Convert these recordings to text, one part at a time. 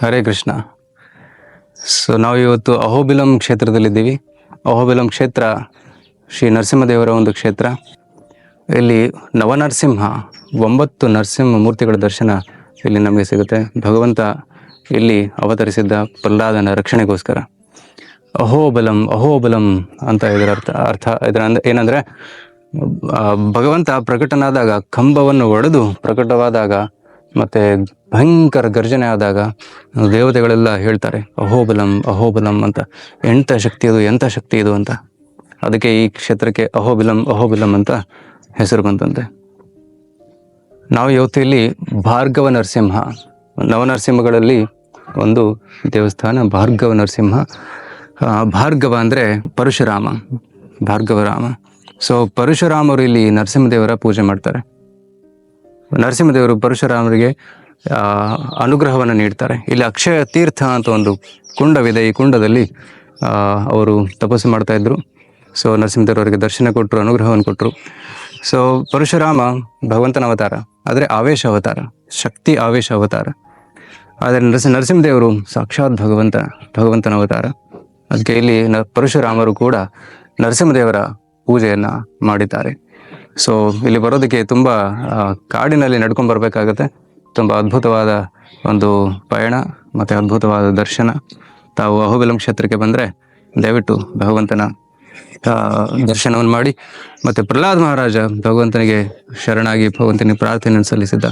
Hare Krishna. So ನಾವು ಇವತ್ತು ಅಹೋಬಿಲಂ ಕ್ಷೇತ್ರದಲ್ಲಿದ್ದೀವಿ. ಅಹೋಬಿಲಂ ಕ್ಷೇತ್ರ ಶ್ರೀ ನರಸಿಂಹದೇವರ ಒಂದು ಕ್ಷೇತ್ರ. ಇಲ್ಲಿ ನವನರಸಿಂಹ, ಒಂಬತ್ತು ನರಸಿಂಹ ಮೂರ್ತಿಗಳ ದರ್ಶನ ಇಲ್ಲಿ ನಮಗೆ ಸಿಗುತ್ತೆ. ಭಗವಂತ ಇಲ್ಲಿ ಅವತರಿಸಿದ್ದ ಪ್ರಹ್ಲಾದನ ರಕ್ಷಣೆಗೋಸ್ಕರ. ಅಹೋಬಲಂ ಅಹೋಬಲಂ ಅಂತ ಇದರ ಅರ್ಥ ಅರ್ಥ, ಇದರ ಏನಂದರೆ ಏನಂದ್ರೆ ಭಗವಂತ ಪ್ರಕಟನಾದಾಗ ಕಂಬವನ್ನು ಒಡೆದು ಪ್ರಕಟವಾದಾಗ ಮತ್ತೆ ಭಯಂಕರ ಗರ್ಜನೆ ಆದಾಗ ದೇವತೆಗಳೆಲ್ಲ ಹೇಳ್ತಾರೆ, ಅಹೋಬಲಂ ಅಹೋಬಲಂ ಅಂತ. ಎಂಥ ಶಕ್ತಿ ಇದು ಎಂಥ ಶಕ್ತಿ ಇದು ಅಂತ. ಅದಕ್ಕೆ ಈ ಕ್ಷೇತ್ರಕ್ಕೆ ಅಹೋಬಿಲಂ ಅಹೋಬಿಲಂ ಅಂತ ಹೆಸರು ಬಂತಂತೆ. ನಾವು ಇವತ್ತು ಭಾರ್ಗವ ನರಸಿಂಹ. ನವನರಸಿಂಹಗಳಲ್ಲಿ ಒಂದು ದೇವಸ್ಥಾನ, ಭಾರ್ಗವ ನರಸಿಂಹ. ಭಾರ್ಗವ ಅಂದರೆ ಪರಶುರಾಮ ಭಾರ್ಗವರಾಮ ಸೊ ಪರಶುರಾಮರು ಇಲ್ಲಿ ನರಸಿಂಹದೇವರ ಪೂಜೆ ಮಾಡ್ತಾರೆ. ನರಸಿಂಹದೇವರು ಪರಶುರಾಮರಿಗೆ ಅನುಗ್ರಹವನ್ನು ನೀಡ್ತಾರೆ. ಇಲ್ಲಿ ಅಕ್ಷಯ ತೀರ್ಥ ಅಂತ ಒಂದು ಕುಂಡವಿದೆ. ಈ ಕುಂಡದಲ್ಲಿ ಅವರು ತಪಸ್ಸು ಮಾಡ್ತಾ ಇದ್ರು. ಸೊ ನರಸಿಂಹದೇವರವರಿಗೆ ದರ್ಶನ ಕೊಟ್ಟರು ಅನುಗ್ರಹವನ್ನು ಕೊಟ್ಟರು ಸೊ ಪರಶುರಾಮ ಭಗವಂತನ ಅವತಾರ, ಆದರೆ ಆವೇಶ ಅವತಾರ, ಶಕ್ತಿ ಆವೇಶ ಅವತಾರ. ಆದರೆ ನರಸಿಂಹ ನರಸಿಂಹದೇವರು ಸಾಕ್ಷಾತ್ ಭಗವಂತ, ಭಗವಂತನ ಅವತಾರ. ಅದಕ್ಕೆ ಇಲ್ಲಿ ನ, ಪರಶುರಾಮರು ಕೂಡ ನರಸಿಂಹದೇವರ ಪೂಜೆಯನ್ನು ಮಾಡಿದ್ದಾರೆ. ಸೊ ಇಲ್ಲಿ ಬರೋದಕ್ಕೆ ತುಂಬ ಕಾಡಿನಲ್ಲಿ ನಡ್ಕೊಂಡು ಬರಬೇಕಾಗತ್ತೆ. ತುಂಬ ಅದ್ಭುತವಾದ ಒಂದು ಪಯಣ ಮತ್ತು ಅದ್ಭುತವಾದ ದರ್ಶನ. ತಾವು ಅಹೋಬಿಲಂ ಕ್ಷೇತ್ರಕ್ಕೆ ಬಂದರೆ ದಯವಿಟ್ಟು ಭಗವಂತನ ದರ್ಶನವನ್ನು ಮಾಡಿ ಮತ್ತು ಪ್ರಹ್ಲಾದ್ ಮಹಾರಾಜ ಭಗವಂತನಿಗೆ ಶರಣಾಗಿ ಭಗವಂತನಿಗೆ ಪ್ರಾರ್ಥನೆಯನ್ನು ಸಲ್ಲಿಸಿದ್ದ.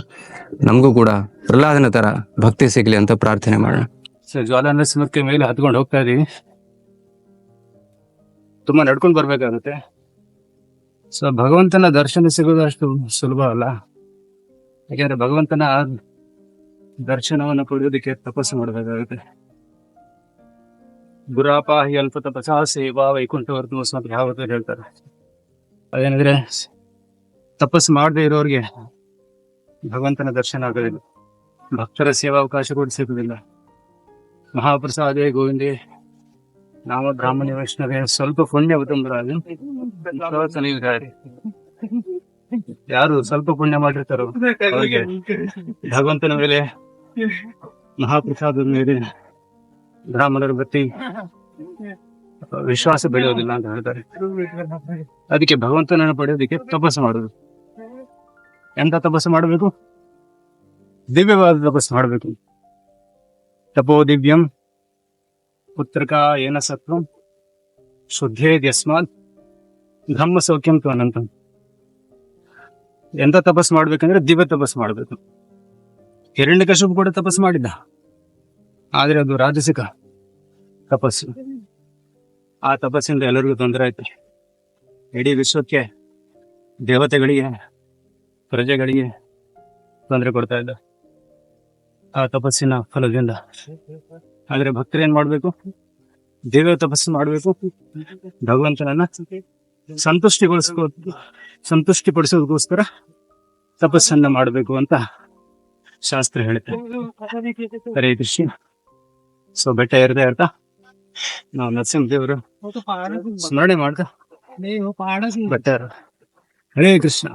ನಮಗೂ ಕೂಡ ಪ್ರಹ್ಲಾದನ ಥರ ಭಕ್ತಿ ಸಿಗಲಿ ಅಂತ ಪ್ರಾರ್ಥನೆ ಮಾಡೋಣ. ಸರ್ ಜ್ವಾಲ ನರಸಿಂಹಕ್ಕೆ ಮೇಲೆ ಹತ್ಕೊಂಡು ಹೋಗ್ತಾ ಇದ್ದೀವಿ. ತುಂಬ ನಡ್ಕೊಂಡು ಬರಬೇಕಾಗುತ್ತೆ. ಸೊ ಭಗವಂತನ ದರ್ಶನ ಸಿಗೋದು ಅಷ್ಟು ಸುಲಭ ಅಲ್ಲ. ಯಾಕೆಂದ್ರೆ ಭಗವಂತನ ದರ್ಶನವನ್ನು ಪಡೆಯೋದಕ್ಕೆ ತಪಸ್ಸು ಮಾಡಬೇಕಾಗುತ್ತೆ. ಗುರಾಪಾಹಿ ಅಲ್ಪ ತಪಸಾ ಸೇವಾ ವೈಕುಂಠವರ್ಧ ಸ್ವಾಮಿ ಯಾವತ್ತು ಹೇಳ್ತಾರೆ. ಅದೇನಂದ್ರೆ ತಪಸ್ಸು ಮಾಡದೇ ಇರೋರಿಗೆ ಭಗವಂತನ ದರ್ಶನ ಆಗೋದಿಲ್ಲ ಭಕ್ತರ ಸೇವಾವಕಾಶ ಕೂಡ ಸಿಗುವುದಿಲ್ಲ. ಮಹಾಪ್ರಸಾದೇ ಗೋವಿಂದೇ ನಾಮ ಬ್ರಾಹ್ಮಣ ವೈಷ್ಣವೇ ಸ್ವಲ್ಪ ಪುಣ್ಯ ಕಲಿಯುತ್ತಾರೆ ಯಾರು ಸ್ವಲ್ಪ ಪುಣ್ಯ ಮಾಡಿರ್ತಾರೋ ಅವರಿಗೆ. ಭಗವಂತನ ಮೇಲೆ ಮಹಾಪ್ರಸಾದದ ಮೇಲೆ ಬ್ರಾಹ್ಮಣರ ಬತ್ತಿ ವಿಶ್ವಾಸ ಬೆಳೆಯೋದಿಲ್ಲ ಅಂತ ಹೇಳ್ತಾರೆ. ಅದಕ್ಕೆ ಭಗವಂತನನ್ನು ಪಡೆಯೋದಕ್ಕೆ ತಪಸ್ಸು ಮಾಡೋದು. ಎಂತ ತಪಸ್ಸು ಮಾಡಬೇಕು? ದಿವ್ಯವಾದ ತಪಸ್ಸು ಮಾಡಬೇಕು. ತಪೋ ದಿವ್ಯಂ ಪುತ್ರಕ ಏನ ಸತ್ವಂ ಶುದ್ಧೇದ್ಯಸ್ಮಾತ್ ಧಮ್ಮ ಸೌಖ್ಯಂ ತು ಅನಂತ. ಎಂತ ತಪಸ್ ಮಾಡ್ಬೇಕಂದ್ರೆ ದಿವ್ಯ ತಪಸ್ ಮಾಡ್ಬೇಕು. ಹಿರಣ್ಯಕಶಿಪು ಕೂಡ ತಪಸ್ ಮಾಡಿದ್ದ. ಆದ್ರೆ ಅದು ರಾಜಸಿಕ ತಪಸ್ಸು. ಆ ತಪಸ್ಸಿಂದ ಎಲ್ಲರಿಗೂ ತೊಂದರೆ ಆಯ್ತು. ಇಡೀ ವಿಶ್ವಕ್ಕೆ ದೇವತೆಗಳಿಗೆ, ಪ್ರಜೆಗಳಿಗೆ ತೊಂದರೆ ಕೊಡ್ತಾ ಇದ್ದ. ಆ ತಪಸ್ಸಿನ ಫಲದಿಂದ. ಆದ್ರೆ ಭಕ್ತರು ಏನ್ ಮಾಡ್ಬೇಕು? ದೇವ ತಪಸ್ಸು ಮಾಡ್ಬೇಕು. ಭಗವಂತನನ್ನ ಸಂತುಷ್ಟಿಗೊಳಿಸ್ಕೋ ಸಂತುಷ್ಟಿಪಡಿಸೋದಕ್ಕೋಸ್ಕರ ತಪಸ್ಸನ್ನ ಮಾಡಬೇಕು ಅಂತ ಶಾಸ್ತ್ರ ಹೇಳುತ್ತೆ ಹರೇ ಕೃಷ್ಣ. ಸೊ ಬೆಟ್ಟ ಇರ್ತಾ ಇರ್ತಾ ನಾವು ನರಸಿಂಹದೇವರು ಸ್ಮರಣೆ ಮಾಡ್ತಾ ಬೆಟ್ಟ ಹರೇ ಕೃಷ್ಣ.